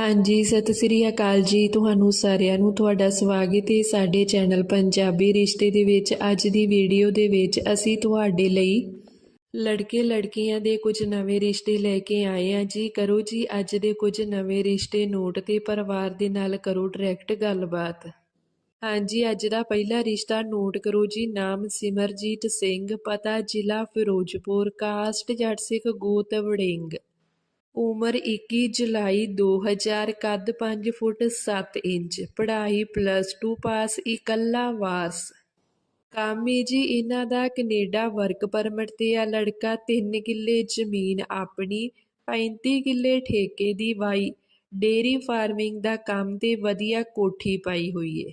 ਹਾਂਜੀ, ਸਤਿ ਸ੍ਰੀ ਅਕਾਲ ਜੀ ਤੁਹਾਨੂੰ ਸਾਰਿਆਂ ਨੂੰ, ਤੁਹਾਡਾ ਸਵਾਗਤ ਹੈ ਸਾਡੇ ਚੈਨਲ ਪੰਜਾਬੀ ਰਿਸ਼ਤੇ ਦੇ ਵਿੱਚ। ਅੱਜ ਦੀ ਵੀਡੀਓ ਦੇ ਵਿੱਚ ਅਸੀਂ ਤੁਹਾਡੇ ਲਈ ਲੜਕੇ ਲੜਕੀਆਂ ਦੇ ਕੁਝ ਨਵੇਂ ਰਿਸ਼ਤੇ ਲੈ ਕੇ ਆਏ ਹਾਂ। ਜੀ, ਕਰੋ ਜੀ, ਅੱਜ ਦੇ ਕੁਝ ਨਵੇਂ ਰਿਸ਼ਤੇ ਨੋਟ ਤੇ ਪਰਿਵਾਰ ਦੇ ਨਾਲ ਕਰੋ ਡਾਇਰੈਕਟ ਗੱਲਬਾਤ। ਹਾਂਜੀ, ਅੱਜ ਦਾ ਪਹਿਲਾ ਰਿਸ਼ਤਾ ਨੋਟ ਕਰੋ ਜੀ, ਨਾਮ ਸਿਮਰਜੀਤ ਸਿੰਘ, ਪਤਾ ਜ਼ਿਲ੍ਹਾ ਫਿਰੋਜ਼ਪੁਰ, ਕਾਸਟ ਜੱਟ ਸਿੱਖ ਗੋਤ ਵੜਿੰਗ। ਉਮਰ 21 ਜੁਲਾਈ 2000 ਕੱਦ 5 ਫੁੱਟ 7 ਇੰਚ, ਪੜ੍ਹਾਈ ਪਲੱਸ 2 ਪਾਸ ਇਕੱਲਾ ਵਾਸ ਕਾਮੀ ਜੀ, ਇਹਨਾਂ ਦਾ ਕੈਨੇਡਾ ਵਰਕ ਪਰਮਿਟ ਤੇ ਆ ਲੜਕਾ 3 ਕਿੱਲੇ ਜ਼ਮੀਨ ਆਪਣੀ 35 ਕਿੱਲੇ ਠੇਕੇ ਦੀ ਵਾਈ। ਡੇਰੀ ਫਾਰਮਿੰਗ ਦਾ ਕੰਮ ਤੇ ਵਧੀਆ ਕੋਠੀ ਪਾਈ ਹੋਈ ਏ।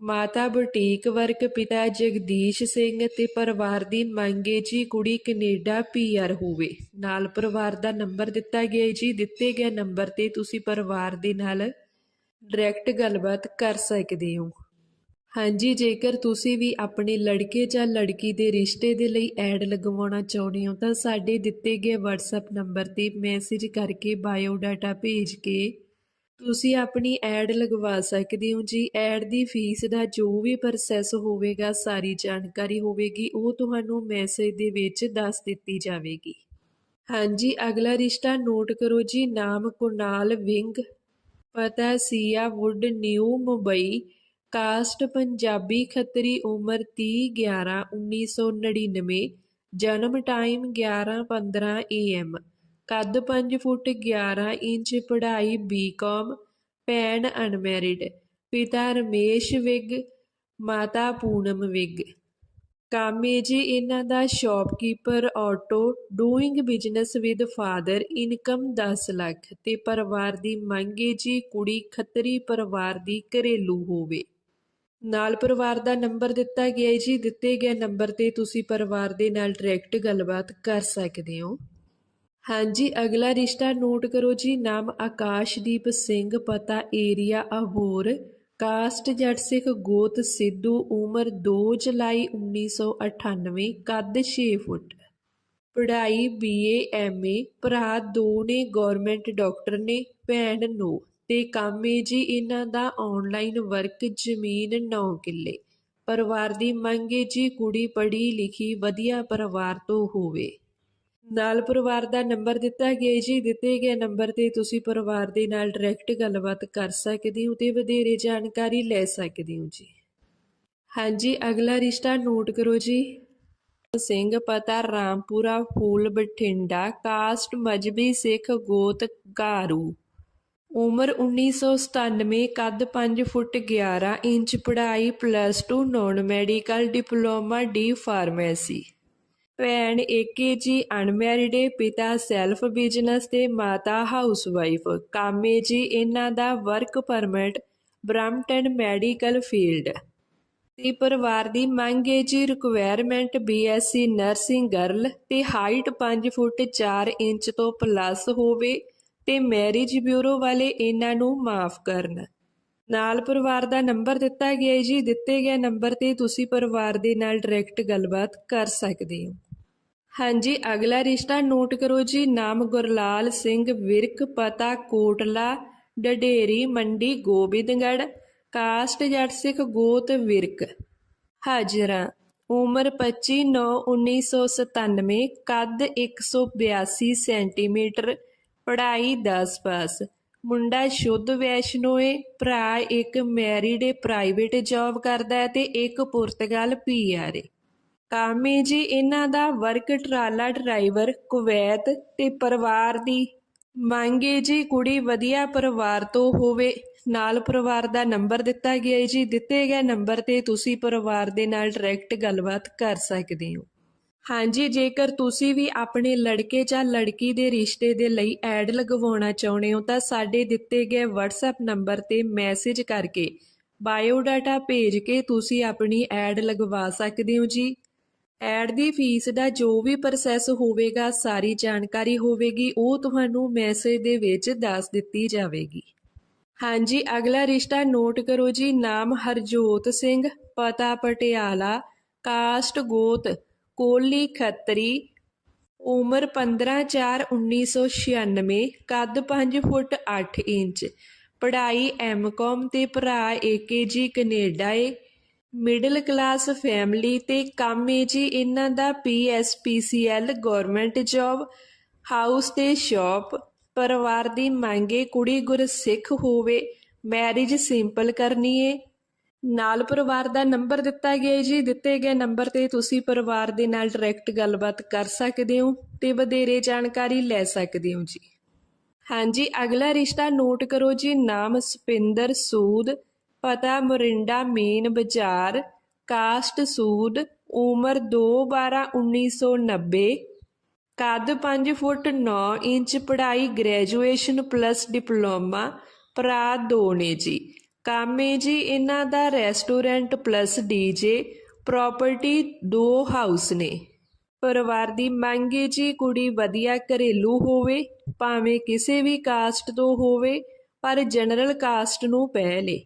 ਮਾਤਾ ਬੁਟੀਕ ਵਰਕ ਪਿਤਾ ਜਗਦੀਸ਼ ਸਿੰਘ ਤੇ ਪਰਿਵਾਰ ਦੀ ਮੰਗੇ ਜੀ ਕੁੜੀ ਕੈਨੇਡਾ ਪੀਆਰ ਹੋਵੇ। ਨਾਲ ਪਰਿਵਾਰ ਦਾ ਨੰਬਰ ਦਿੱਤਾ ਗਿਆ ਜੀ। ਦਿੱਤੇ ਗਏ ਨੰਬਰ ਤੇ ਤੁਸੀਂ ਪਰਿਵਾਰ ਦੇ ਨਾਲ ਡਾਇਰੈਕਟ ਗੱਲਬਾਤ ਕਰ ਸਕਦੇ ਹੋ। ਹਾਂਜੀ, ਜੇਕਰ ਤੁਸੀਂ ਵੀ ਆਪਣੇ ਲੜਕੇ ਜਾਂ ਲੜਕੀ ਦੇ ਰਿਸ਼ਤੇ ਦੇ ਲਈ ਐਡ ਲਗਵਾਉਣਾ ਚਾਹੁੰਦੇ ਹੋ, ਤਾਂ ਸਾਡੇ ਦਿੱਤੇ ਗਏ WhatsApp ਨੰਬਰ ਤੇ ਮੈਸੇਜ ਕਰਕੇ ਬਾਇਓ ਡਾਟਾ ਭੇਜ ਕੇ ਤੁਸੀਂ ਆਪਣੀ ਐਡ ਲਗਵਾ ਸਕਦੇ ਹੋ ਜੀ। ਐਡ ਦੀ ਫੀਸ ਦਾ ਜੋ ਵੀ ਪ੍ਰੋਸੈਸ ਹੋਵੇਗਾ, ਸਾਰੀ ਜਾਣਕਾਰੀ ਹੋਵੇਗੀ। ਉਹ ਤੁਹਾਨੂੰ ਮੈਸੇਜ ਦੇ ਵਿੱਚ ਦੱਸ ਦਿੱਤੀ ਜਾਵੇਗੀ। ਹਾਂਜੀ, ਅਗਲਾ ਰਿਸ਼ਤਾ ਨੋਟ ਕਰੋ ਜੀ। ਨਾਮ ਕੁਨਾਲ ਵਿੰਗ। ਪਤਾ Seawoods new Mumbai. Caste Punjabi Khatri ਉਮਰ 30 11 1999 ਜਨਮ ਟਾਈਮ 11 15 AM ਕੱਦ 5 ਫੁੱਟ 11 ਇੰਚ ਪੜ੍ਹਾਈ ਬੀਕਾਮ ਭੈਣ ਅਨਮੈਰਿਡ ਪਿਤਾ ਰਮੇਸ਼ ਵਿਗ, ਮਾਤਾ ਪੂਨਮ ਵਿਗ। ਕਾਮੇ ਜੀ ਇਹਨਾਂ ਦਾ shopkeeper auto doing business with father income 10 lakh ਤੇ ਪਰਿਵਾਰ ਦੀ ਮੰਗ ਮੰਗੇ ਜੀ ਕੁੜੀ ਖੱਤਰੀ ਪਰਿਵਾਰ ਦੀ ਘਰੇਲੂ ਹੋਵੇ। ਨਾਲ ਪਰਿਵਾਰ ਦਾ ਨੰਬਰ ਦਿੱਤਾ ਗਿਆ ਹੈ ਜੀ। ਦਿੱਤੇ ਗਏ ਨੰਬਰ ਤੇ ਤੁਸੀਂ ਪਰਿਵਾਰ ਦੇ ਨਾਲ ਡਾਇਰੈਕਟ ਗੱਲਬਾਤ ਕਰ ਸਕਦੇ ਹੋ। ਹਾਂਜੀ, ਅਗਲਾ ਰਿਸ਼ਤਾ ਨੋਟ ਕਰੋ ਜੀ। ਨਾਮ ਆਕਾਸ਼ਦੀਪ ਸਿੰਘ, ਪਤਾ ਏਰੀਆ ਅਬੋਰ ਕਾਸਟ ਜੱਟ ਸਿੱਖ ਗੋਤ ਸਿੱਧੂ, ਉਮਰ 2 ਜੁਲਾਈ 1998 ਕੱਦ 6 ਫੁੱਟ। ਪੜ੍ਹਾਈ ਬੀਏ ਐਮਏ ਭਰਾ ਦੋ ਨੇ ਗਵਰਨਮੈਂਟ ਡਾਕਟਰ ਨੇ, ਭੈਣ ਨੋ। ਤੇ ਕਾਮੇ ਜੀ ਇਹਨਾਂ ਦਾ ਆਨਲਾਈਨ ਵਰਕ, ਜ਼ਮੀਨ 9 ਕਿੱਲੇ। ਪਰਿਵਾਰ ਦੀ ਮੰਗ ਮੰਗੇ ਜੀ, ਕੁੜੀ ਪੜ੍ਹੀ ਲਿਖੀ, ਵਧੀਆ ਪਰਿਵਾਰ ਤੋਂ ਹੋਵੇ। ਨਾਲ ਪਰਿਵਾਰ ਦਾ ਨੰਬਰ ਦਿੱਤਾ ਗਿਆ ਜੀ, ਦਿੱਤੇ ਗਏ ਨੰਬਰ ਤੇ ਤੁਸੀਂ ਪਰਿਵਾਰ ਦੇ ਨਾਲ ਡਾਇਰੈਕਟ ਗੱਲਬਾਤ ਕਰ ਸਕਦੇ ਹੋ ਤੇ ਵਧੇਰੇ ਜਾਣਕਾਰੀ ਲੈ ਸਕਦੇ ਹੋ ਜੀ। ਹਾਂਜੀ, ਅਗਲਾ ਰਿਸ਼ਤਾ ਨੋਟ ਕਰੋ ਜੀ। ਸਿੰਘ ਪਤਾ ਰਾਮਪੁਰਾ ਫੂਲ ਬਠਿੰਡਾ, ਕਾਸਟ ਮਜਬੀ ਸਿੱਖ ਗੋਤ ਘਾਰੂ। ਉਮਰ 1997 ਕੱਦ 5 ਫੁੱਟ 11 ਇੰਚ, ਪੜ੍ਹਾਈ plus 2 non medical diploma D pharmacy ਭੈਣ ਏਕੇ ਜੀ ਅਨਮੈਰਿਡ ਏ, ਪਿਤਾ ਸੈਲਫ ਬਿਜ਼ਨਸ ਤੇ ਮਾਤਾ ਹਾਊਸਵਾਈਫ। ਕਾਮੇ ਜੀ ਇਹਨਾਂ ਦਾ work permit, Brampton medical field. ਤੇ ਪਰਿਵਾਰ ਦੀ ਮੰਗ ਹੈ ਜੀ ਰਿਕੁਆਇਰਮੈਂਟ ਬੀਐਸਸੀ ਨਰਸਿੰਗ ਗਰਲ ਤੇ ਹਾਈਟ 5 ਫੁੱਟ 4 ਇੰਚ ਤੋਂ ਪਲੱਸ ਹੋਵੇ ਤੇ ਮੈਰਿਜ ਬਿਊਰੋ ਵਾਲੇ ਇਹਨਾਂ ਨੂੰ ਮਾਫ ਕਰਨ। ਨਾਲ ਪਰਿਵਾਰ ਦਾ ਨੰਬਰ ਦਿੱਤਾ ਗਿਆ ਹੈ ਜੀ, ਦਿੱਤੇ ਗਏ ਨੰਬਰ ਤੇ ਤੁਸੀਂ ਪਰਿਵਾਰ ਦੇ ਨਾਲ ਡਾਇਰੈਕਟ ਗੱਲਬਾਤ ਕਰ ਸਕਦੇ ਹੋ। ਹਾਂਜੀ, ਅਗਲਾ ਰਿਸ਼ਤਾ ਨੋਟ ਕਰੋ ਜੀ। ਨਾਮ ਗੁਰਲਾਲ ਸਿੰਘ ਵਿਰਕ, ਪਤਾ ਕੋਟਲਾ, ਡਡੇਰੀ, ਮੰਡੀ, ਗੋਬਿੰਦਗੜ੍ਹ, ਕਾਸਟ ਜੱਟ ਸਿੱਖ ਗੋਤ ਵਿਰਕ। ਹਾਜ਼ਰਾ, ਉਮਰ 25 9 1997 ਕੱਦ 182 ਸੈਂਟੀਮੀਟਰ, ਪੜ੍ਹਾਈ 10 ਪਾਸ। ਮੁੰਡਾ ਸ਼ੁੱਧ ਵੈਸ਼ਨੋ ਏ ਭਰਾ ਇੱਕ ਮੈਰਿਡ ਪ੍ਰਾਈਵੇਟ ਜੌਬ ਕਰਦਾ ਹੈ ਤੇ ਇੱਕ ਪੁਰਤਗਾਲ ਪੀਆਰ ਏ। ਕਾਮੇ ਜੀ, ਇਹਨਾਂ ਦਾ ਵਰਕ ਟਰਾਲਾ ਡਰਾਈਵਰ, ਕੁਵੈਤ ਤੇ ਪਰਿਵਾਰ ਦੀ। ਮੰਗੇ ਜੀ, ਕੁੜੀ ਵਧੀਆ ਪਰਿਵਾਰ ਤੋਂ ਹੋਵੇ, ਨਾਲ ਪਰਿਵਾਰ ਦਾ ਨੰਬਰ ਦਿੱਤਾ ਗਿਆ ਹੈ ਜੀ। ਦਿੱਤੇ ਗਏ ਨੰਬਰ ਤੇ ਤੁਸੀਂ ਪਰਿਵਾਰ ਦੇ ਨਾਲ ਡਾਇਰੈਕਟ ਗੱਲਬਾਤ ਕਰ ਸਕਦੇ ਹੋ। ਹਾਂਜੀ, ਜੇਕਰ ਤੁਸੀਂ ਵੀ ਆਪਣੇ ਲੜਕੇ ਜਾਂ ਲੜਕੀ ਦੇ ਰਿਸ਼ਤੇ ਦੇ ਲਈ ਐਡ ਲਗਵਾਉਣਾ ਚਾਹੁੰਦੇ ਹੋ, ਤਾਂ ਸਾਡੇ ਦਿੱਤੇ ਗਏ WhatsApp ਨੰਬਰ ਤੇ ਮੈਸੇਜ ਕਰਕੇ ਬਾਇਓ ਡਾਟਾ ਭੇਜ ਕੇ ਤੁਸੀਂ ਆਪਣੀ ਐਡ ਲਗਵਾ ਸਕਦੇ ਹੋ ਜੀ। ਐਡ ਦੀ ਫੀਸ ਦਾ ਜੋ ਵੀ ਪ੍ਰੋਸੈਸ ਹੋਵੇਗਾ, ਸਾਰੀ ਜਾਣਕਾਰੀ ਹੋਵੇਗੀ, ਉਹ ਤੁਹਾਨੂੰ ਮੈਸੇਜ ਦੇ ਵਿੱਚ ਦੱਸ ਦਿੱਤੀ ਜਾਵੇਗੀ। ਹਾਂਜੀ, ਅਗਲਾ ਰਿਸ਼ਤਾ ਨੋਟ ਕਰੋ ਜੀ, ਨਾਮ ਹਰਜੋਤ ਸਿੰਘ, ਪਤਾ ਪਟਿਆਲਾ, ਕਾਸਟ ਗੋਤ, ਕੋਲੀ ਖੱਤਰੀ, ਉਮਰ 15/4/1996 ਕੱਦ 5 ਫੁੱਟ 8 ਇੰਚ, ਪੜ੍ਹਾਈ ਐਮਕਾਮ ਤੇ ਭਰਾ ਏਕੇਜੀ ਕੈਨੇਡਾ ਏ। ਮਿਡਲ ਕਲਾਸ ਫੈਮਿਲੀ ਤੇ ਕੰਮ ਏ ਜੀ ਇਹਨਾਂ ਦਾ ਪੀਐਸਪੀਸੀਐਲ ਗਵਰਨਮੈਂਟ ਜੌਬ ਹਾਊਸ ਤੇ ਸ਼ਾਪ ਪਰਿਵਾਰ ਦੀ ਮੰਗੇ ਕੁੜੀ ਗੁਰਸਿੱਖ ਹੋਵੇ ਮੈਰਿਜ ਸਿੰਪਲ ਕਰਨੀ ਏ। ਨਾਲ ਪਰਿਵਾਰ ਦਾ ਨੰਬਰ ਦਿੱਤਾ ਗਿਆ ਜੀ, ਦਿੱਤੇ ਗਏ ਨੰਬਰ ਤੇ ਤੁਸੀਂ ਪਰਿਵਾਰ ਦੇ ਨਾਲ ਡਾਇਰੈਕਟ ਗੱਲਬਾਤ ਕਰ ਸਕਦੇ ਹੋ ਤੇ ਵਧੇਰੇ ਜਾਣਕਾਰੀ ਲੈ ਸਕਦੇ ਹੋ ਜੀ। ਹਾਂਜੀ, ਅਗਲਾ ਰਿਸ਼ਤਾ ਨੋਟ ਕਰੋ ਜੀ, ਨਾਮ ਸੁਪਿੰਦਰ ਸੂਦ। ਪਤਾ ਮੋਰਿੰਡਾ, ਮੇਨ ਬਾਜ਼ਾਰ, ਕਾਸਟ ਸੂਦ, ਉਮਰ 2/12/1990 ਕੱਦ 5 ਫੁੱਟ 9 ਇੰਚ, ਪੜ੍ਹਾਈ ਗ੍ਰੈਜੂਏਸ਼ਨ ਪਲੱਸ ਡਿਪਲੋਮਾ, ਭਰਾ ਦੋ ਨੇ ਜੀ। ਕੰਮ ਏ ਜੀ ਇਹਨਾਂ ਦਾ ਰੈਸਟੋਰੈਂਟ ਪਲੱਸ ਡੀਜੇ ਪ੍ਰਾਪਰਟੀ ਦੋ ਹਾਊਸ ਨੇ। ਪਰਿਵਾਰ ਦੀ ਮੰਗ ਏ ਜੀ ਕੁੜੀ ਵਧੀਆ ਘਰੇਲੂ ਹੋਵੇ, ਭਾਵੇਂ ਕਿਸੇ ਵੀ ਕਾਸਟ ਤੋਂ ਹੋਵੇ, ਪਰ ਜਨਰਲ ਕਾਸਟ ਨੂੰ ਪਹਿਲੇ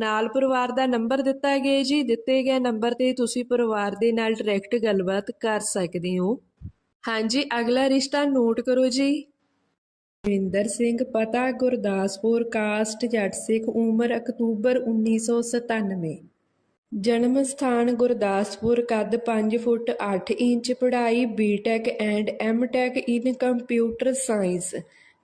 ਨਾਲ ਪਰਿਵਾਰ ਦਾ ਨੰਬਰ ਦਿੱਤਾ ਗਿਆ ਜੀ। ਦਿੱਤੇ ਗਏ ਨੰਬਰ ਤੇ ਤੁਸੀਂ ਪਰਿਵਾਰ ਦੇ ਨਾਲ ਡਾਇਰੈਕਟ ਗੱਲਬਾਤ ਕਰ ਸਕਦੇ ਹੋ। ਹਾਂਜੀ, ਅਗਲਾ ਰਿਸ਼ਤਾ ਨੋਟ ਕਰੋ ਜੀ। ਰਵਿੰਦਰ ਸਿੰਘ, ਪਤਾ ਗੁਰਦਾਸਪੁਰ, ਕਾਸਟ ਜੱਟ ਸਿੱਖ, ਉਮਰ ਅਕਤੂਬਰ 1997 ਜਨਮ ਸਥਾਨ ਗੁਰਦਾਸਪੁਰ, ਕੱਦ 5 ਫੁੱਟ 8 ਇੰਚ, ਪੜ੍ਹਾਈ BTech and MTech in computer science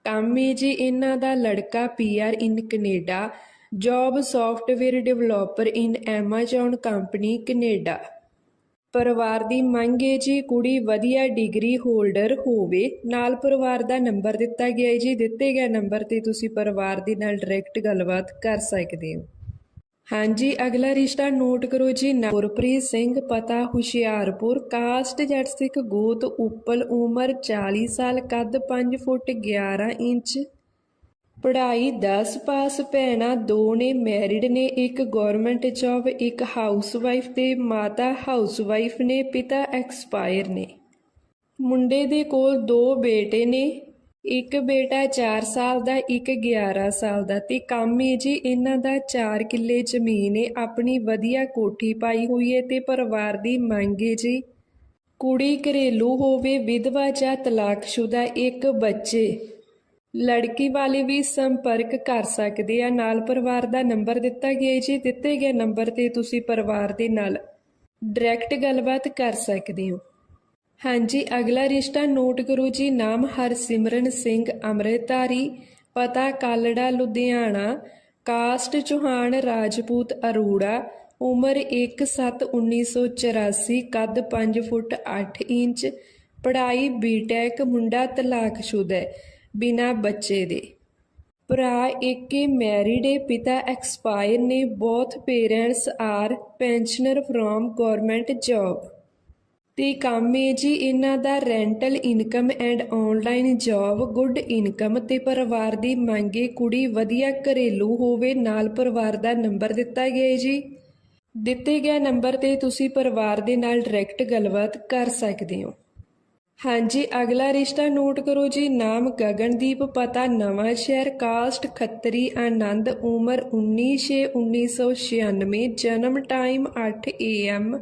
ਕੰਮ ਜੀ, ਇਹਨਾਂ ਦਾ ਲੜਕਾ PR in Canada job software developer in Amazon company, Canada. ਪਰਿਵਾਰ ਦੀ ਮੰਗ ਹੈ ਜੀ, ਕੁੜੀ ਵਧੀਆ ਡਿਗਰੀ ਹੋਲਡਰ ਹੋਵੇ, ਨਾਲ ਪਰਿਵਾਰ ਦਾ ਨੰਬਰ ਦਿੱਤਾ ਗਿਆ ਹੈ ਜੀ। ਦਿੱਤੇ ਗਏ ਨੰਬਰ ਤੇ ਤੁਸੀਂ ਪਰਿਵਾਰ ਦੇ ਨਾਲ ਡਾਇਰੈਕਟ ਗੱਲਬਾਤ ਕਰ ਸਕਦੇ ਹੋ। ਹਾਂਜੀ, ਅਗਲਾ ਰਿਸ਼ਤਾ ਨੋਟ ਕਰੋ ਜੀ। ਗੁਰਪ੍ਰੀਤ ਸਿੰਘ, ਪਤਾ ਹੁਸ਼ਿਆਰਪੁਰ, ਕਾਸਟ ਜੱਟ ਸਿੱਖ ਗੋਤ, ਉਪਲ ਉਮਰ 40 ਸਾਲ, ਕੱਦ 5 ਫੁੱਟ 11 ਇੰਚ ਪੜ੍ਹਾਈ 10 ਪਾਸ ਭੈਣਾਂ ਦੋ ਨੇ ਮੈਰਿਡ ਨੇ, ਇੱਕ ਗਵਰਨਮੈਂਟ ਜੌਬ ਇੱਕ ਹਾਊਸਵਾਈਫ ਤੇ ਮਾਤਾ ਹਾਊਸਵਾਈਫ ਨੇ, ਪਿਤਾ ਐਕਸਪਾਇਰ ਨੇ। ਮੁੰਡੇ ਦੇ ਕੋਲ ਦੋ ਬੇਟੇ ਨੇ, ਇੱਕ ਬੇਟਾ 4 ਸਾਲ ਦਾ, ਇੱਕ 11 ਸਾਲ ਦਾ। ਤੇ ਕੰਮ ਏ ਜੀ, ਇਹਨਾਂ ਦਾ 4 ਕਿੱਲੇ ਜ਼ਮੀਨ ਏ, ਆਪਣੀ ਵਧੀਆ ਕੋਠੀ ਪਾਈ ਹੋਈ ਹੈ ਤੇ ਪਰਿਵਾਰ ਦੀ ਮੰਗ ਏ ਜੀ। ਕੁੜੀ ਘਰੇਲੂ ਹੋਵੇ, ਵਿਧਵਾ ਜਾਂ ਤਲਾਕਸ਼ੁਦਾ, ਇੱਕ ਬੱਚੇ। ਲੜਕੀ ਵਾਲੇ ਵੀ ਸੰਪਰਕ ਕਰ ਸਕਦੇ ਆ ਨਾਲ ਪਰਿਵਾਰ ਦਾ ਨੰਬਰ ਦਿੱਤਾ ਗਿਆ ਜੀ। ਦਿੱਤੇ ਗਏ ਨੰਬਰ ਤੇ ਤੁਸੀਂ ਪਰਿਵਾਰ ਦੇ ਨਾਲ ਡਾਇਰੈਕਟ ਗੱਲਬਾਤ ਕਰ ਸਕਦੇ ਹੋ। ਹਾਂਜੀ, ਅਗਲਾ ਰਿਸ਼ਤਾ ਨੋਟ ਕਰੋ ਜੀ। ਨਾਮ ਹਰਸਿਮਰਨ ਸਿੰਘ ਅੰਮ੍ਰਿਤਧਾਰੀ, ਪਤਾ ਕਾਲੜਾ, ਲੁਧਿਆਣਾ। ਕਾਸਟ ਚੌਹਾਨ, ਰਾਜਪੂਤ ਅਰੋੜਾ। ਉਮਰ 1/7/1984 ਕੱਦ 5 ਫੁੱਟ 8 ਇੰਚ। ਪੜ੍ਹਾਈ ਬੀਟੈਕ ਮੁੰਡਾ ਤਲਾਕਸ਼ੁਦਾ ਹੈ। ਬਿਨਾ ਬੱਚੇ ਦੇ। ਭਰਾ ਏਕੇ ਮੈਰਿਡ ਏ ਪਿਤਾ ਐਕਸਪਾਇਰ ਨੇ both parents are pensioner from government job. ਤੇ ਕੰਮ ਏ ਜੀ ਇਹਨਾਂ ਦਾ rental income and online job, good income ਤੇ ਪਰਿਵਾਰ ਦੀ ਮੰਗੇ ਕੁੜੀ ਵਧੀਆ ਘਰੇਲੂ ਹੋਵੇ ਨਾਲ ਪਰਿਵਾਰ ਦਾ ਨੰਬਰ ਦਿੱਤਾ ਗਿਆ ਜੀ। ਦਿੱਤੇ ਗਏ ਨੰਬਰ ਤੇ ਤੁਸੀਂ ਪਰਿਵਾਰ ਦੇ ਨਾਲ ਡਾਇਰੈਕਟ ਗੱਲਬਾਤ ਕਰ ਸਕਦੇ ਹੋ। ਹਾਂਜੀ, ਅਗਲਾ ਰਿਸ਼ਤਾ ਨੋਟ ਕਰੋ ਜੀ। ਨਾਮ ਗਗਨਦੀਪ, ਪਤਾ ਨਵਾਂ ਸ਼ਹਿਰ, ਕਾਸਟ ਖੱਤਰੀ, ਆਨੰਦ, ਉਮਰ 19/6/1996 ਜਨਮ ਟਾਈਮ 8 AM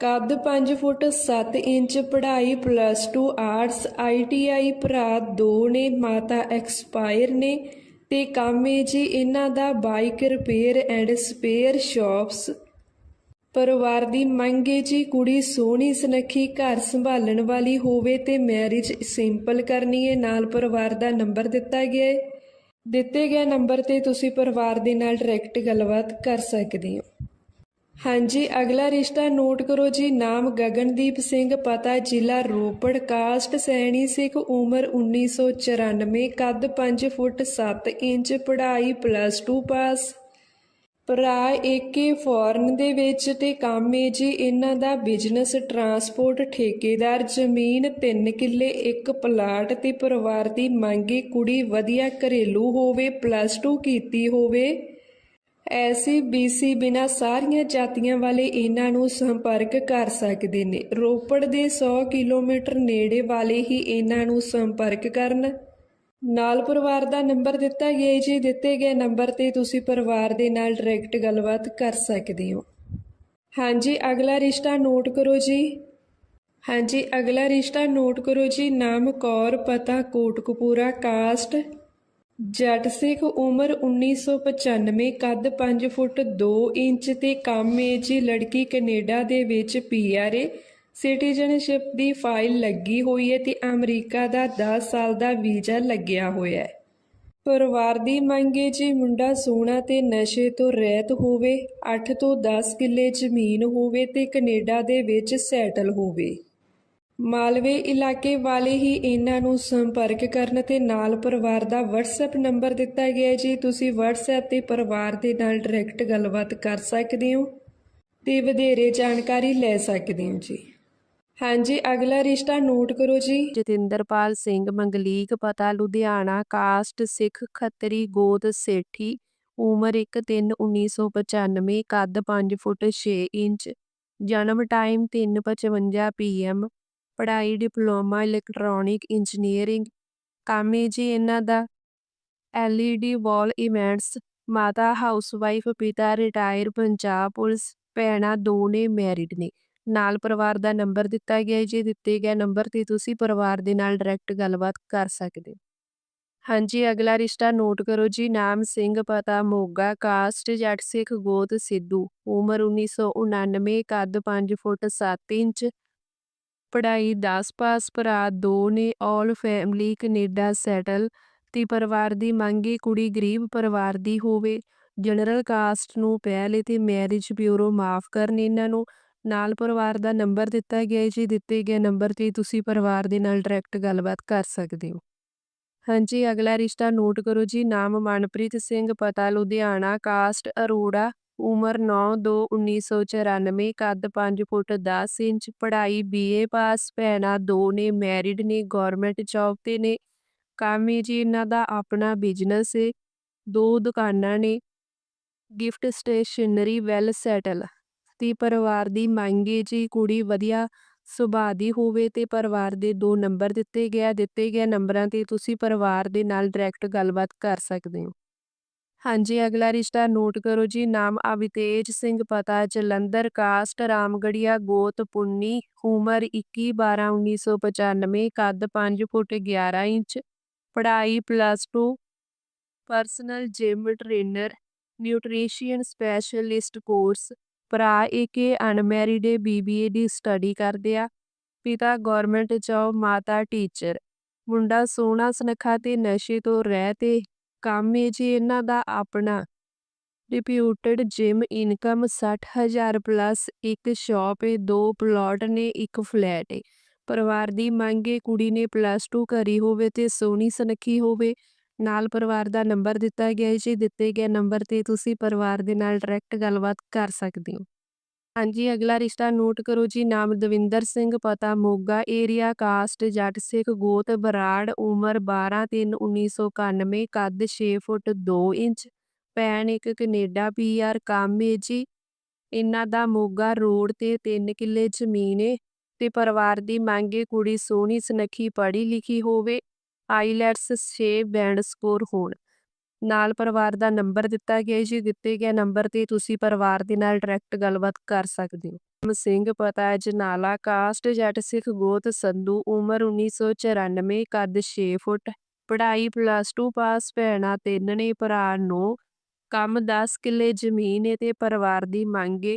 ਕੱਦ 5 ਫੁੱਟ 7 ਇੰਚ, ਪੜ੍ਹਾਈ ਪਲੱਸ 2 ਆਰਟਸ ਆਈਟੀਆਈ ਭਰਾ ਦੋ ਨੇ, ਮਾਤਾ ਐਕਸਪਾਇਰ ਨੇ। ਤੇ ਕੰਮ ਏ ਜੀ, ਇਹਨਾਂ ਦਾ bike, repair and spare shops. ਪਰਿਵਾਰ ਦੀ ਮੰਗ ਏ ਜੀ ਕੁੜੀ ਸੋਹਣੀ ਸੁਨੱਖੀ ਘਰ ਸੰਭਾਲਣ ਵਾਲੀ ਹੋਵੇ ਤੇ ਮੈਰਿਜ ਸਿੰਪਲ ਕਰਨੀ ਹੈ ਨਾਲ ਪਰਿਵਾਰ ਦਾ ਨੰਬਰ ਦਿੱਤਾ ਗਿਆ ਏ। ਦਿੱਤੇ ਗਏ ਨੰਬਰ ਤੇ ਤੁਸੀਂ ਪਰਿਵਾਰ ਦੇ ਨਾਲ ਡਾਇਰੈਕਟ ਗੱਲਬਾਤ ਕਰ ਸਕਦੇ ਹੋ। ਹਾਂਜੀ, ਅਗਲਾ ਰਿਸ਼ਤਾ ਨੋਟ ਕਰੋ ਜੀ। ਨਾਮ ਗਗਨਦੀਪ ਸਿੰਘ, ਪਤਾ ਜ਼ਿਲ੍ਹਾ ਰੋਪੜ, ਕਾਸਟ ਸੈਣੀ ਸਿੱਖ, ਉਮਰ 1994 ਕੱਦ 5 ਫੁੱਟ 7 ਇੰਚ, ਪੜ੍ਹਾਈ ਪਲੱਸ 2 ਪਾਸ ਭਰਾ ਏਕੇ ਫੋਰਨ ਦੇ ਵਿੱਚ ਤੇ ਕੰਮ ਏ ਜੀ ਇਹਨਾਂ ਦਾ ਬਿਜ਼ਨਸ ਟਰਾਂਸਪੋਰਟ ਠੇਕੇਦਾਰ, ਜ਼ਮੀਨ 3 ਕਿੱਲੇ, ਇੱਕ ਪਲਾਟ ਤੇ ਪਰਿਵਾਰ ਦੀ ਮੰਗੀ ਕੁੜੀ ਵਧੀਆ ਘਰੇਲੂ ਹੋਵੇ ਪਲੱਸ 2 ਕੀਤੀ ਹੋਵੇ। ਐਸੀ ਬੀਸੀ ਬਿਨਾ ਸਾਰੀਆਂ ਜਾਤੀਆਂ ਵਾਲੇ ਇਹਨਾਂ ਨੂੰ ਸੰਪਰਕ ਕਰ ਸਕਦੇ ਨੇ। ਰੋਪੜ ਦੇ 100 ਕਿਲੋਮੀਟਰ ਨੇੜੇ ਵਾਲੇ ਹੀ ਇਹਨਾਂ ਨੂੰ ਸੰਪਰਕ ਕਰਨ। ਨਾਲ ਪਰਿਵਾਰ ਦਾ ਨੰਬਰ ਦਿੱਤਾ ਗਿਆ ਹੈ ਜੀ, ਦਿੱਤੇ ਗਏ ਨੰਬਰ ਤੇ ਤੁਸੀਂ ਪਰਿਵਾਰ ਦੇ ਨਾਲ ਡਾਇਰੈਕਟ ਗੱਲਬਾਤ ਕਰ ਸਕਦੇ ਹੋ। ਹਾਂਜੀ, ਅਗਲਾ ਰਿਸ਼ਤਾ ਨੋਟ ਕਰੋ ਜੀ। ਹਾਂਜੀ, ਅਗਲਾ ਰਿਸ਼ਤਾ ਨੋਟ ਕਰੋ ਜੀ। ਨਾਮ ਕੌਰ, ਪਤਾ ਕੋਟਕਪੂਰਾ, ਕਾਸਟ। ਜੱਟ ਸਿੱਖ, ਉਮਰ 1995 ਕੱਦ 5 ਫੁੱਟ 2 ਇੰਚ ਤੇ ਕੰਮ ਏ ਜੀ, ਲੜਕੀ ਕੈਨੇਡਾ ਦੇ ਵਿੱਚ ਪੀਆਰਏ ਸਿਟੀਜ਼ਨਸ਼ਿਪ ਦੀ ਫਾਈਲ ਲੱਗੀ ਹੋਈ ਹੈ ਤੇ ਅਮਰੀਕਾ ਦਾ 10 ਸਾਲ ਦਾ ਵੀਜ਼ਾ ਲੱਗਿਆ ਹੋਇਆ ਹੈ। ਪਰਿਵਾਰ ਦੀ ਮੰਗ ਹੈ ਜੀ ਮੁੰਡਾ ਸੋਹਣਾ ਤੇ ਨਸ਼ੇ ਤੋਂ ਰਹਿਤ ਹੋਵੇ 8 ਤੋਂ 10 ਕਿੱਲੇ ਜ਼ਮੀਨ ਹੋਵੇ ਤੇ ਕੈਨੇਡਾ ਦੇ ਵਿੱਚ ਸੈਟਲ ਹੋਵੇ। ਮਾਲਵੇ ਇਲਾਕੇ ਵਾਲੇ ਹੀ ਇਹਨਾਂ ਨੂੰ ਸੰਪਰਕ ਕਰਨ ਤੇ ਨਾਲ ਪਰਿਵਾਰ ਦਾ WhatsApp ਨੰਬਰ ਦਿੱਤਾ ਗਿਆ ਹੈ। ਜੀ, ਤੁਸੀਂ WhatsApp ਤੇ ਪਰਿਵਾਰ ਦੇ ਨਾਲ ਡਾਇਰੈਕਟ ਗੱਲਬਾਤ ਕਰ ਸਕਦੇ ਹੋ ਤੇ ਵਧੇਰੇ ਜਾਣਕਾਰੀ ਲੈ ਸਕਦੇ ਹੋ ਜੀ। ਹਾਂਜੀ, ਅਗਲਾ ਰਿਸ਼ਤਾ ਨੋਟ ਕਰੋ ਜੀ। ਜਤਿੰਦਰਪਾਲ ਸਿੰਘ ਮੰਗਲੀਕ, ਪਤਾ ਲੁਧਿਆਣਾ, ਕਾਸਟ ਸਿੱਖ ਖੱਤਰੀ ਗੋਤ ਸੇਠੀ, ਉਮਰ 1/3/1995 ਕੱਦ 5 ਫੁੱਟ 6 ਇੰਚ, ਜਨਮ ਟਾਈਮ 3:55 ਪੀਐਮ, ਪੜ੍ਹਾਈ ਡਿਪਲੋਮਾ ਇਲੈਕਟ੍ਰੋਨਿਕ ਇੰਜੀਨੀਅਰਿੰਗ, ਕੰਮ ਜੀ ਇਹਨਾਂ ਦਾ। ਐਲਈਡੀ ਵਾਲ ਇਵੈਂਟਸ, ਮਾਤਾ ਹਾਊਸਵਾਈਫ, ਪਿਤਾ ਰਿਟਾਇਰ, ਪੰਜਾਬ ਪੁਲਿਸ, ਭੈਣਾਂ ਦੋ ਨੇ ਮੈਰਿਡ ਨੇ। ਨਾਲ ਪਰਿਵਾਰ ਦਾ ਨੰਬਰ ਦਿੱਤਾ ਗਿਆ ਹੈ, ਜੀ ਦਿੱਤੇ ਗਏ ਨੰਬਰ ਤੇ ਤੁਸੀਂ ਪਰਿਵਾਰ ਦੇ ਨਾਲ ਡਾਇਰੈਕਟ ਗੱਲਬਾਤ ਕਰ ਸਕਦੇ ਹੋ। ਹਾਂਜੀ, ਅਗਲਾ ਰਿਸ਼ਤਾ ਨੋਟ ਕਰੋ ਜੀ, ਨਾਮ ਸਿੰਘ, ਪਤਾ, ਮੋਗਾ, ਕਾਸਟ, ਜੱਟ ਸਿੱਖ, ਗੋਤ, ਸਿੱਧੂ। ਉਮਰ 1999 ਕੱਦ 5 ਫੁੱਟ 7 ਇੰਚ। ਪੜ੍ਹਾਈ 10 ਪਾਸ, ਭਰਾ ਦੋ ਨੇ ਆਲ ਫੈਮਿਲੀ ਕੈਨੇਡਾ ਸੈਟਲ। ਤੇ ਪਰਿਵਾਰ ਦੀ ਮੰਗੀ ਕੁੜੀ ਗਰੀਬ ਪਰਿਵਾਰ ਦੀ ਹੋਵੇ। ਜਨਰਲ ਕਾਸਟ ਨੂੰ ਪਹਿਲੇ ਤੇ ਮੈਰਿਜ ਬਿਊਰੋ ਮਾਫ ਕਰਨ ਇਹਨਾਂ ਨੂੰ। ਨਾਲ ਪਰਿਵਾਰ ਦਾ ਨੰਬਰ ਦਿੱਤਾ ਗਿਆ ਹੈ, ਜੀ ਦਿੱਤੇ ਗਏ ਨੰਬਰ ਤੇ ਤੁਸੀਂ ਪਰਿਵਾਰ ਦੇ ਨਾਲ ਡਾਇਰੈਕਟ ਗੱਲਬਾਤ ਕਰ ਸਕਦੇ ਹੋ। ਹਾਂਜੀ, ਅਗਲਾ ਰਿਸ਼ਤਾ ਨੋਟ ਕਰੋ ਜੀ, ਨਾਮ ਮਨਪ੍ਰੀਤ ਸਿੰਘ, ਪਤਾ ਲੁਧਿਆਣਾ ਕਾਸਟ ਅਰੋੜਾ, ਉਮਰ 9/2/1994 ਕੱਦ 5 ਫੁੱਟ 10 ਇੰਚ, ਪੜ੍ਹਾਈ ਬੀਏ ਪਾਸ ਭੈਣਾਂ ਦੋ ਨੇ ਮੈਰਿਡ ਨੇ ਗਵਰਨਮੈਂਟ ਜੌਬ ਤੇ ਨੇ। ਕੰਮ ਹੈ ਜੀ ਇਹਨਾਂ ਦਾ ਆਪਣਾ ਬਿਜ਼ਨਸ ਹੈ ਦੋ ਦੁਕਾਨਾਂ ਨੇ ਗਿਫਟ ਸਟੇਸ਼ਨਰੀ ਵੈਲ ਸੈਟਲ ਤੇ ਪਰਿਵਾਰ ਦੀ ਮੰਗ ਹੈ ਜੀ ਕੁੜੀ ਵਧੀਆ ਸੁਭਾਅ ਦੀ ਹੋਵੇ ਤੇ ਪਰਿਵਾਰ ਦੇ ਦੋ ਨੰਬਰ ਦਿੱਤੇ ਗਿਆ ਦਿੱਤੇ ਗਏ ਨੰਬਰਾਂ ਤੇ ਤੁਸੀਂ ਪਰਿਵਾਰ ਦੇ ਨਾਲ ਡਾਇਰੈਕਟ ਗੱਲਬਾਤ ਕਰ ਸਕਦੇ ਹੋ। ਹਾਂਜੀ, ਅਗਲਾ ਰਿਸ਼ਤਾ ਨੋਟ ਕਰੋ ਜੀ, ਨਾਮ ਅਵਿਤੇਜ ਸਿੰਘ, ਪਤਾ ਜਲੰਧਰ, ਕਾਸਟ ਰਾਮਗੜੀਆ ਗੋਤ ਪੁੰਨੀ, ਉਮਰ 21/12/1995 ਕੱਦ 5 ਫੁੱਟ 11 ਇੰਚ, ਪੜ੍ਹਾਈ plus 2 personal gym trainer nutrition specialist course ਭਰਾ ਇੱਕ ਅਨਮੈਰਿਡ ਬੀਬੀਏ ਦੀ ਸਟੱਡੀ ਕਰਦੇ ਆ। ਪਿਤਾ ਗਵਰਨਮੈਂਟ ਜੌਬ ਮਾਤਾ ਟੀਚਰ ਮੁੰਡਾ ਸੋਹਣਾ, ਸੁਨੱਖਾ ਤੇ ਨਸ਼ੇ ਤੋਂ ਰਹਿਤ ਕੰਮ ਹੈ ਜੀ ਇਹਨਾਂ ਦਾ ਆਪਣਾ। ਰਿਪਿਊਟਡ ਜਿਮ ਇਨਕਮ 60000 ਪਲੱਸ ਇੱਕ ਸ਼ਾਪ ਹੈ ਦੋ ਪਲਾਟ ਨੇ, ਇੱਕ ਫਲੈਟ ਹੈ ਪਰਿਵਾਰ ਦੀ ਮੰਗ ਹੈ ਕੁੜੀ ਨੇ ਪਲੱਸ 2 ਕਰੀ ਹੋਵੇ ਤੇ ਸੋਹਣੀ, ਸੁਨੱਖੀ ਹੋਵੇ। ਨਾਲ ਪਰਿਵਾਰ ਦਾ ਨੰਬਰ ਦਿੱਤਾ ਗਿਆ ਹੈ ਜੀ ਦਿੱਤੇ ਗਏ ਨੰਬਰ ਤੇ ਤੁਸੀਂ ਪਰਿਵਾਰ ਦੇ ਨਾਲ ਡਾਇਰੈਕਟ ਗੱਲਬਾਤ ਕਰ ਸਕਦੇ ਹੋ। ਹਾਂਜੀ, ਅਗਲਾ ਰਿਸ਼ਤਾ ਨੋਟ ਕਰੋ ਜੀ, ਨਾਮ ਦਵਿੰਦਰ ਸਿੰਘ, ਪਤਾ ਮੋਗਾ ਏਰੀਆ ਕਾਸਟ ਜੱਟ ਸਿੱਖ, ਗੋਤ, ਬਰਾੜ, ਉਮਰ 12/3/1991 ਕੱਦ 6 ਫੁੱਟ 2 ਇੰਚ, ਭੈਣ ਇੱਕ ਕੈਨੇਡਾ ਪੀਆਰ ਕੰਮ ਹੈ ਜੀ। ਇਹਨਾਂ ਦਾ ਮੋਗਾ ਰੋਡ ਤੇ 3 ਕਿੱਲੇ ਜ਼ਮੀਨ ਏ ਤੇ ਪਰਿਵਾਰ ਦੀ ਮੰਗ ਹੈ ਕੁੜੀ ਸੋਹਣੀ, ਸੁਨੱਖੀ ਪੜ੍ਹੀ ਲਿਖੀ ਹੋਵੇ। ਆਈਲੈਟਸ 6 ਬੈਂਡ ਸਕੋਰ ਹੋਣ। ਨਾਲ ਪਰਿਵਾਰ ਦਾ ਨੰਬਰ ਦਿੱਤਾ ਗਿਆ ਜੀ। ਦਿੱਤੇ ਗਏ ਨੰਬਰ ਤੇ ਤੁਸੀਂ ਪਰਿਵਾਰ ਦੇ ਨਾਲ ਡਾਇਰੈਕਟ ਗੱਲਬਾਤ ਕਰ ਸਕਦੇ ਹੋ। ਸਿੰਘ ਪਤਾ ਜਨਾਲਾ ਕਾਸਟ ਜੱਟ ਸਿੱਖ ਗੋਤ ਸੰਧੂ, ਉਮਰ 1994 ਕੱਦ 6 ਫੁੱਟ, ਪੜ੍ਹਾਈ ਪਲੱਸ 2 ਪਾਸ ਭੈਣਾਂ ਤਿੰਨ ਨੇ, ਭਰਾ ਨੂੰ, ਕੰਮ 10 ਕਿੱਲੇ ਜ਼ਮੀਨ ਹੈ ਤੇ ਪਰਿਵਾਰ ਦੀ ਮੰਗ ਹੈ।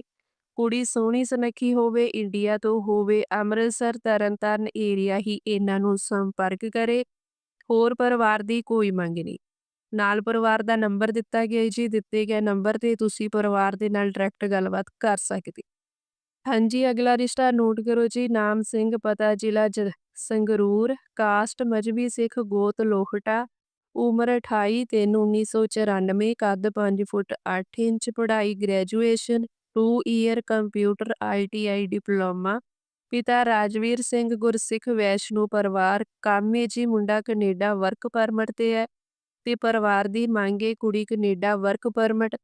ਕੁੜੀ ਸੋਹਣੀ ਸੁਨੱਖੀ ਹੋਵੇ, ਇੰਡੀਆ ਤੋਂ ਹੋਵੇ, ਅੰਮ੍ਰਿਤਸਰ, ਤਰਨਤਾਰਨ ਏਰੀਆ ਹੀ ਇਹਨਾਂ ਨੂੰ ਸੰਪਰਕ ਕਰੇ। ਹੋਰ ਪਰਿਵਾਰ ਦੀ ਕੋਈ ਮੰਗ ਨਹੀਂ। ਨਾਲ ਪਰਿਵਾਰ ਦਾ ਨੰਬਰ ਦਿੱਤਾ ਗਿਆ ਜੀ, ਦਿੱਤੇ ਗਏ ਨੰਬਰ ਤੇ ਤੁਸੀਂ ਪਰਿਵਾਰ ਦੇ ਨਾਲ ਡਾਇਰੈਕਟ ਗੱਲਬਾਤ ਕਰ ਸਕਦੇ। ਹਾਂਜੀ, ਅਗਲਾ ਰਿਸ਼ਤਾ ਨੋਟ ਕਰੋ ਜੀ, ਨਾਮ ਸਿੰਘ, ਪਤਾ ਜ਼ਿਲ੍ਹਾ ਸੰਗਰੂਰ ਕਾਸਟ ਮਜਬੀ ਸਿੱਖ, ਗੋਤ, ਲੋਹਟਾ, ਉਮਰ 28 3 1994 ਕੱਦ 5 ਫੁੱਟ 8 ਇੰਚ, ਪੜ੍ਹਾਈ graduation 2 year computer ITI diploma ਪਿਤਾ ਰਾਜਵੀਰ ਸਿੰਘ ਗੁਰਸਿੱਖ ਵੈਸ਼ਨੂ ਪਰਿਵਾਰ ਕਾਮੇ ਜੀ ਮੁੰਡਾ ਕੈਨੇਡਾ ਵਰਕ ਪਰਮਿਟ ਤੇ ਹੈ ਤੇ ਪਰਿਵਾਰ ਦੀ ਮੰਗੇ ਕੁੜੀ ਕੈਨੇਡਾ ਵਰਕ ਪਰਮਿਟ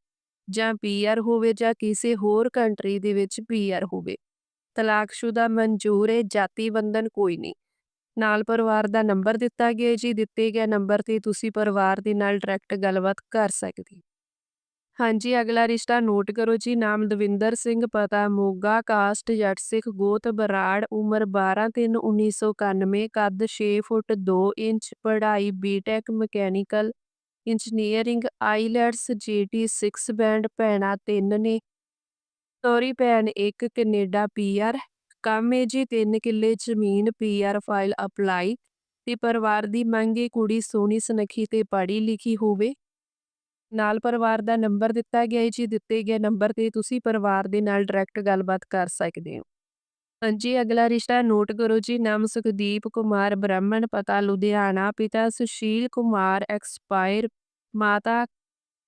ਜਾਂ ਪੀਆਰ ਹੋਵੇ ਜਾਂ ਕਿਸੇ ਹੋਰ ਕੰਟਰੀ ਦੇ ਵਿੱਚ ਪੀਆਰ ਹੋਵੇ। ਤਲਾਕਸ਼ੁਦਾ ਮਨਜ਼ੂਰ ਹੈ, ਜਾਤੀ ਬੰਧਨ ਕੋਈ ਨਹੀਂ। ਨਾਲ ਪਰਿਵਾਰ ਦਾ ਨੰਬਰ ਦਿੱਤਾ ਗਿਆ ਜੀ, ਦਿੱਤੇ ਗਏ ਨੰਬਰ ਤੇ ਤੁਸੀਂ ਪਰਿਵਾਰ ਦੇ ਨਾਲ ਡਾਇਰੈਕਟ ਗੱਲਬਾਤ ਕਰ ਸਕਦੇ ਹਾਂਜੀ, ਅਗਲਾ ਰਿਸ਼ਤਾ ਨੋਟ ਕਰੋ ਜੀ, ਨਾਮ ਦਵਿੰਦਰ ਸਿੰਘ, ਪਤਾ ਮੋਗਾ, ਕਾਸਟ ਜੱਟ ਸਿੱਖ ਗੋਤ, ਬਰਾੜ, ਉਮਰ 12/3/1991 ਕੱਦ 6 ਫੁੱਟ 2 ਇੰਚ, ਪੜ੍ਹਾਈ BTech mechanical engineering, IELTS GT 6 band ਭੈਣਾਂ ਤਿੰਨ ਨੇ। ਸੌਰੀ ਭੈਣ, ਇੱਕ ਕੈਨੇਡਾ ਪੀਆਰ ਕੰਮ ਹੈ ਜੀ, ਤਿੰਨ ਕਿੱਲੇ ਜ਼ਮੀਨ ਪੀਆਰ ਫਾਈਲ ਅਪਲਾਈ ਤੇ ਪਰਿਵਾਰ ਦੀ ਮੰਗ ਹੈ ਕੁੜੀ ਸੋਹਣੀ, ਸੁਨੱਖੀ ਤੇ ਪੜ੍ਹੀ ਲਿਖੀ ਹੋਵੇ। ਨਾਲ ਪਰਿਵਾਰ ਦਾ ਨੰਬਰ ਦਿੱਤਾ ਗਿਆ ਹੈ ਜੀ ਦਿੱਤੇ ਗਏ ਨੰਬਰ ਤੇ ਤੁਸੀਂ ਪਰਿਵਾਰ ਦੇ ਨਾਲ ਡਾਇਰੈਕਟ ਗੱਲਬਾਤ ਕਰ ਸਕਦੇ ਹੋ। ਹਾਂਜੀ, ਅਗਲਾ ਰਿਸ਼ਤਾ ਨੋਟ ਕਰੋ ਜੀ, ਨਾਮ ਸੁਖਦੀਪ ਕੁਮਾਰ ਬ੍ਰਾਹਮਣ, ਪਤਾ ਲੁਧਿਆਣਾ, ਪਿਤਾ ਸੁਸ਼ੀਲ ਕੁਮਾਰ ਐਕਸਪਾਇਰ ਮਾਤਾ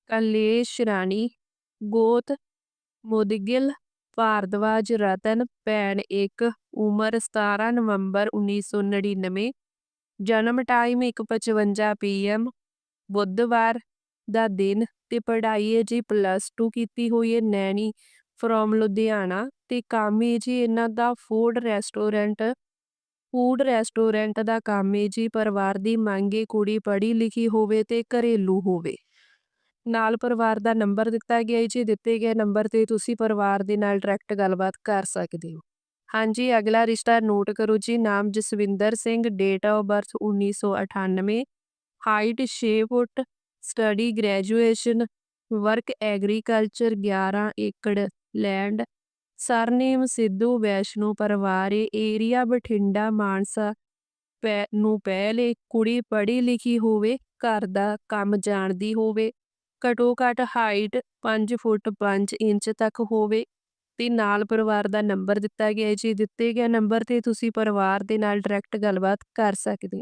ਕਲੇਸ਼ ਰਾਣੀ, ਗੋਤ ਮੁਦਗਿਲ, ਭਾਰਦਵਾਜ ਰਤਨ, ਭੈਣ ਇੱਕ, ਉਮਰ 17 ਨਵੰਬਰ 1999 ਜਨਮ ਟਾਈਮ 1:55 ਪੀਐਮ ਬੁੱਧਵਾਰ ਦਾ ਦਿਨ ਤੇ ਪੜ੍ਹਾਈ ਹੈ ਜੀ ਪਲੱਸ 2 ਕੀਤੀ ਹੋਈ ਹੈ ਨੈਣੀ ਫਰੋਮ ਲੁਧਿਆਣਾ ਤੇ ਕੰਮ ਹੈ ਜੀ ਇਹਨਾਂ ਦਾ ਫੂਡ ਰੈਸਟੋਰੈਂਟ ਫੂਡ ਰੈਸਟੋਰੈਂਟ ਦਾ ਕੰਮ ਹੈ ਜੀ ਪਰਿਵਾਰ ਦੀ ਮੰਗ ਹੈ ਕੁੜੀ ਪੜ੍ਹੀ ਲਿਖੀ ਹੋਵੇ ਤੇ ਘਰੇਲੂ ਹੋਵੇ। ਨਾਲ ਪਰਿਵਾਰ ਦਾ ਨੰਬਰ ਦਿੱਤਾ ਗਿਆ ਹੈ ਜੀ, ਦਿੱਤੇ ਗਏ ਨੰਬਰ ਤੇ ਤੁਸੀਂ ਪਰਿਵਾਰ ਦੇ ਨਾਲ ਡਾਇਰੈਕਟ ਗੱਲਬਾਤ ਕਰ ਸਕਦੇ ਹੋ। ਹਾਂਜੀ, ਅਗਲਾ ਰਿਸ਼ਤਾ ਨੋਟ ਕਰੋ ਜੀ, ਨਾਮ Jaswinder Singh date of birth 1998 height 6 foot study, graduation, work, agriculture 11 acre land. Surname Sidhu, Vaishno ਪਰਿਵਾਰ ਏਰੀਆ ਬਠਿੰਡਾ, ਮਾਨਸਾ ਪੈ, ਨੂੰ ਪਹਿਲੇ ਕੁੜੀ ਪੜ੍ਹੀ ਲਿਖੀ ਹੋਵੇ, ਘਰ ਦਾ ਕੰਮ ਜਾਣਦੀ ਹੋਵੇ। ਘਟੋ ਘਟ ਹਾਈਟ 5 ਫੁੱਟ 5 ਇੰਚ ਤੱਕ ਹੋਵੇ। ਤੇ ਨਾਲ ਪਰਿਵਾਰ ਦਾ ਨੰਬਰ ਦਿੱਤਾ ਗਿਆ ਹੈ। ਜੀ ਦਿੱਤੇ ਗਏ ਨੰਬਰ ਤੇ ਤੁਸੀਂ ਪਰਿਵਾਰ ਦੇ ਨਾਲ ਡਾਇਰੈਕਟ ਗੱਲਬਾਤ ਕਰ ਸਕਦੇ ਹੋ।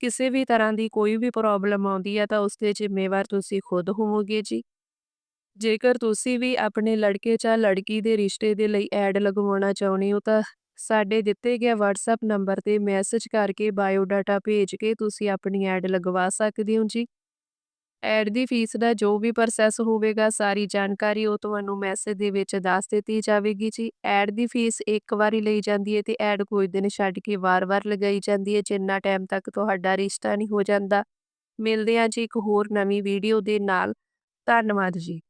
ਕਿਸੇ ਵੀ ਤਰ੍ਹਾਂ ਦੀ ਕੋਈ ਵੀ ਪ੍ਰੋਬਲਮ ਆਉਂਦੀ ਹੈ ਤਾਂ ਉਸ ਦੇ ਜ਼ਿੰਮੇਵਾਰ ਤੁਸੀਂ ਖੁਦ ਹੋਵੋਗੇ ਜੀ। ਜੇਕਰ ਤੁਸੀਂ ਵੀ ਆਪਣੇ ਲੜਕੇ ਜਾਂ ਲੜਕੀ ਦੇ ਰਿਸ਼ਤੇ ਦੇ ਲਈ ਐਡ ਲਗਵਾਉਣਾ ਚਾਹੁੰਦੇ ਹੋ ਤਾਂ ਸਾਡੇ ਦਿੱਤੇ ਗਏ WhatsApp ਨੰਬਰ ਤੇ ਮੈਸੇਜ ਕਰਕੇ ਬਾਇਓ ਡਾਟਾ ਭੇਜ ਕੇ ਤੁਸੀਂ ਆਪਣੀ ਐਡ ਲਗਵਾ ਸਕਦੇ ਹੋ ਜੀ। ਐਡ ਦੀ ਫੀਸ ਦਾ ਜੋ ਵੀ ਪ੍ਰੋਸੈਸ ਹੋਵੇਗਾ, ਸਾਰੀ ਜਾਣਕਾਰੀ ਉਹ ਤੁਹਾਨੂੰ ਮੈਸੇਜ ਦੇ ਵਿੱਚ ਦੱਸ ਦਿੱਤੀ ਜਾਵੇਗੀ ਜੀ। ਐਡ ਦੀ ਫੀਸ ਇੱਕ ਵਾਰੀ ਲਈ ਜਾਂਦੀ ਹੈ ਤੇ ਐਡ ਕੋਈ ਦਿਨ ਛੱਡ ਕੇ ਵਾਰ-ਵਾਰ ਲਗਾਈ ਜਾਂਦੀ ਹੈ, ਜਿੰਨਾ ਟਾਈਮ ਤੱਕ ਤੁਹਾਡਾ ਰਿਸ਼ਤਾ ਨਹੀਂ ਹੋ ਜਾਂਦਾ। ਮਿਲਦੇ ਹਾਂ ਜੀ ਇੱਕ ਹੋਰ ਨਵੀਂ ਵੀਡੀਓ ਦੇ ਨਾਲ। ਧੰਨਵਾਦ ਜੀ।